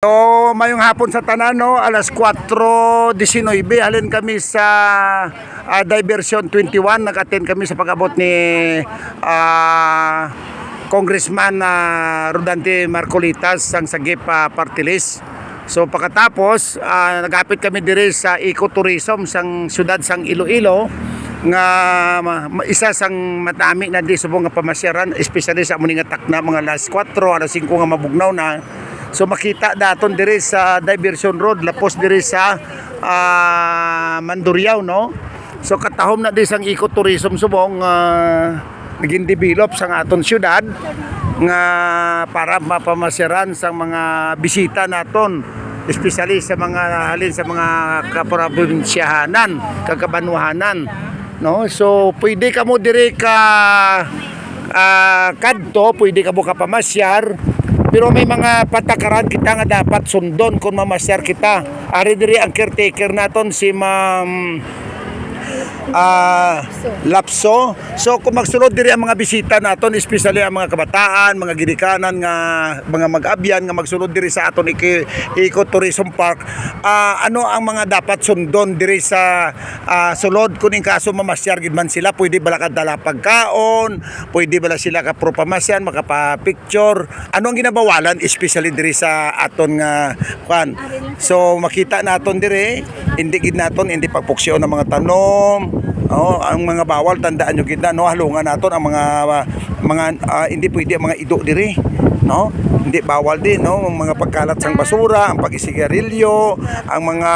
So, mayong hapon sa tanan, no? alas 4.19, halin kami sa ah, Diversion 21. Nag-attend kami sa pag-abot ni ah, Congressman ah, Rodante Marcolitas sang Sagip uh, Party List. So pagkatapos, ah, nagapit kami dire sa ecotourism sang syudad sang Iloilo nga isa sang matami na di subong nga pamasyaran especially sa among nga takna mga alas 4 alas 5 nga mabugnaw na So makita daton diri sa Diversion Road lapos diri sa ah, Mandurriao no. So katahom na di sang ecotourism subong uh, naging develop sang aton syudad nga para mapamasyaran sang mga bisita naton especially sa mga halin sa mga kaprobinsyahanan, kagabanuhanan no. So pwede ka mo diri ka ah, kadto, pwede ka mo kapamasyar pero may mga patakaran kita nga dapat sundon kung mamasyar kita. Ari diri ang caretaker naton si Ma'am ah Lapso. So kung magsulod diri ang mga bisita naton, especially ang mga kabataan, mga ginikanan nga mga mag-abyan nga magsulod diri sa aton iki Ecotourism Park, ah, ano ang mga dapat sundon diri sa ah, sulod kuning kaso mamasyar gid man sila, pwede bala kadala pagkaon, pwede bala sila ka pro pamasyan, makapa-picture. Ano ang ginabawalan especially diri sa aton nga kwan. So makita naton diri, hindi gid naton hindi pagpuksyon ng mga tanom, Oh, ang mga bawal tandaan nyo kita no? Halungan naton ang mga mga ah, hindi pwede ang mga ido diri no? Hindi bawal din no? Ang mga pagkalat sang basura ang pagisigarilyo ang mga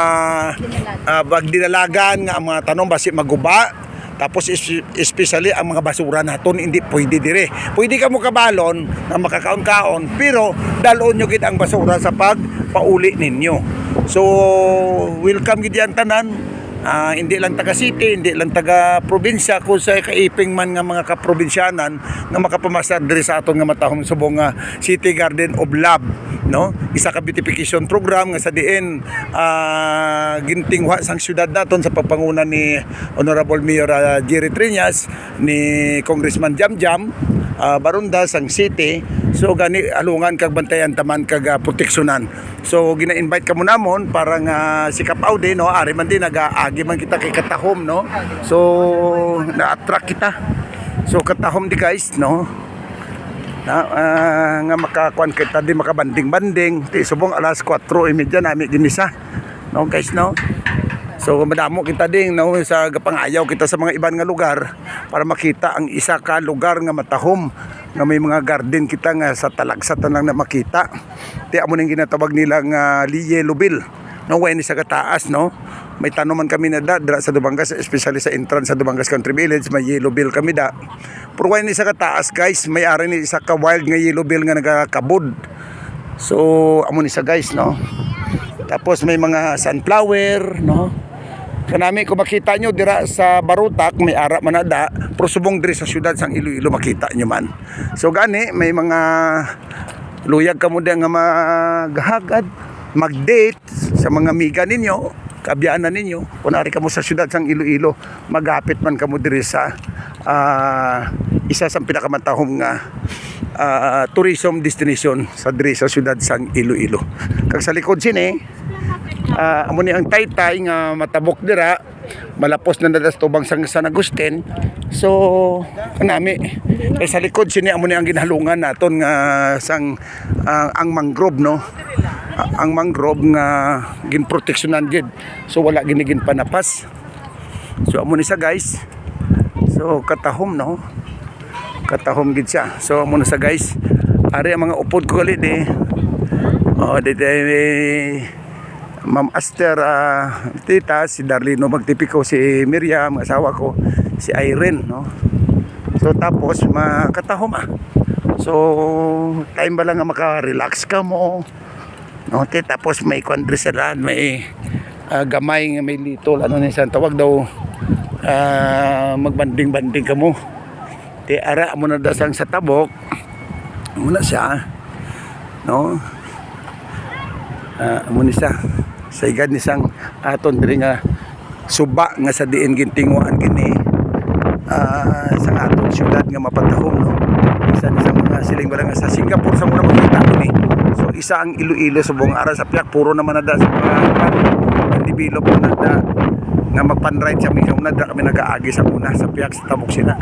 uh, bagdinalagan nga ang mga tanom basi maguba. Tapos es- especially ang mga basura naton hindi pwede dire pwede ka mo kabalon na makakaon-kaon pero dalon nyo gid ang basura sa pagpauli ninyo. So welcome gid yan tanan Ah, hindi lang taga city, hindi lang taga probinsya kung sa kaiping man nga mga kaprobinsyanan nga makapamasar diri sa aton nga matahong subong nga City Garden of Love no? Isa ka beautification program nga sa diin ah, gintingwa sang syudad naton sa pagpanguna ni Honorable Mayor ah, Jerry Triñas ni Congressman Jam Jam ah, Barunda sang city so gani alungan kag bantayan taman kag ah, proteksyonan. So gina-invite ka mo namon para nga sikap Audi no? Ari man din nag-aagi man kita kay katahom no? So na-attract kita. So katahom di guys no? Na ah, nga makakuan kita di makabanding-banding. Ti subong alas 4:30 nami dinisa no guys no? So madamo kita ding no? Sa gapangayaw kita sa mga iban nga lugar para makita ang isa ka lugar nga matahom nga may mga garden kita nga sa talagsatan lang na makita. Ti amo ning ginatawag nila nga Yellow Bill. No ni sa kataas no. May tanuman kami na da dra sa Dubangas especially sa entrance sa Dubangas Country Village may yellow bill kami da. Pero ni sa kataas guys may ari ni isa ka wild nga yellow bill nga nagakabud. So amo ni sa guys no. Tapos may mga sunflower, no? Kanami kung makita nyo dira sa Barutak, may ara manada, pero subong diri sa syudad sang Iloilo makita nyo man. So gani, may mga luyag ka mo nga maghagad, mag-date sa mga miga ninyo, kabiyaanan ninyo, kunari ka mo sa syudad sang Iloilo, magapit man ka mo diri sa ah, isa sa pinakamatahong nga ah, tourism destination sa diri sa syudad sang Iloilo. Kag sa likod sini, ah amo ni ang taytay nga matabok dira. Malapos na nadas tubang sang San Agustin. So kanami kay sa likod sini amo ni ang ginhalungan naton nga sang ah, ang mangrove no? Ah, ang mangrove nga ginproteksyonan gid so wala ginigin panapas so amo ni sa guys. So katahom no? Katahom gid siya. So amo na sa guys. Ari ang mga upod ko gali di. Oh di di Ma'am Aster ah, tita si Darlino magtipiko si Miriam asawa ko si Irene no? So tapos makatahom ah so time ba lang nga maka-relax ka mo? No te tapos may kondresalan may ah, gamay may litol ano ni sa tawag daw ah, magbanding-banding ka mo. Te ara mo na dasang sa tabok. Muna siya no? Uh, ni siya sa igad ni sang aton diri nga suba nga sa diin gintinguan kini ah, sa aton syudad nga mapatahom no? Isa ni sa mga siling barang sa Singapore sa muna makita ko ni. So isa ang Iloilo sa buong araw sa piyak puro naman nada sa mga develop na nada nga magpan-ride sa mga una kami nag-aagi sa una sa piyak sa tabok sina.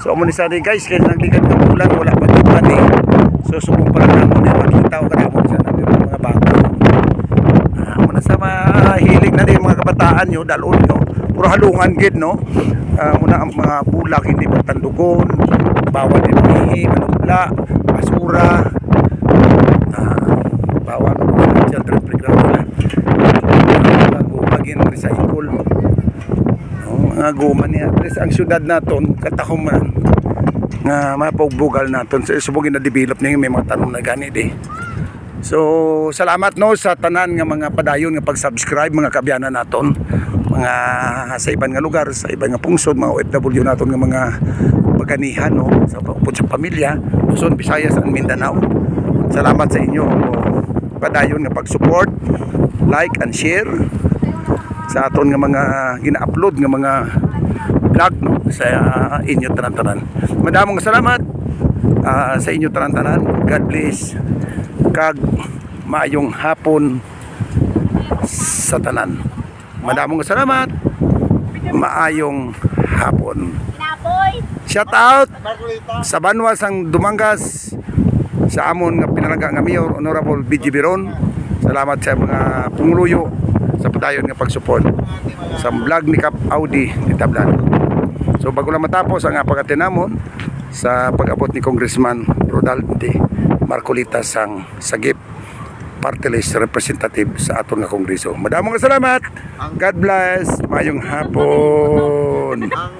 So amo ni sa guys kaya naglikan ng bulan wala pa eh. So subong pa lang mo na makita o kada mo sa namin mga bata. Ah, mo na sa mahilig na din mga kabataan nyo dalon nyo puro halungan gid no. Ah, muna ang mga bulak hindi pagtandugon bawal din ihi, manubla, basura, Ah, bawal sa children playground nila. Bago maging recycle. No, mga guma niya. At ang syudad naton, katahuman, nga mapagbugal naton. So, subugin na develop niya may mga tanong na ganit eh. So, salamat no sa tanan nga mga padayon nga pag-subscribe mga kabyanan naton. Mga sa ibang nga lugar, sa ibang nga pungsod, mga OFW naton nga mga baganihan no sa pagpupod sa pamilya, Luzon, Visayas, and Mindanao. Salamat sa inyo padayon nga pag-support, like and share sa aton nga mga gina-upload nga mga vlog no sa inyo tanan-tanan. Madamong salamat ah, sa inyo tanan-tanan. God bless. Kag maayong hapon sa tanan. Madamong salamat. Maayong hapon. Shout out sa Banwas ang Dumangas sa amon nga pinalaga nga Mayor Honorable BG Biron. Salamat sa mga pungluyo sa padayon nga pag-support sa vlog ni Kap Audi ni Tablan. So bago lang matapos ang pagatinamon sa pag-abot ni Congressman Rodalde Marcolita sang Sagip party list representative sa aton nga kongreso. Madamong salamat. God bless. Mayong hapon. ang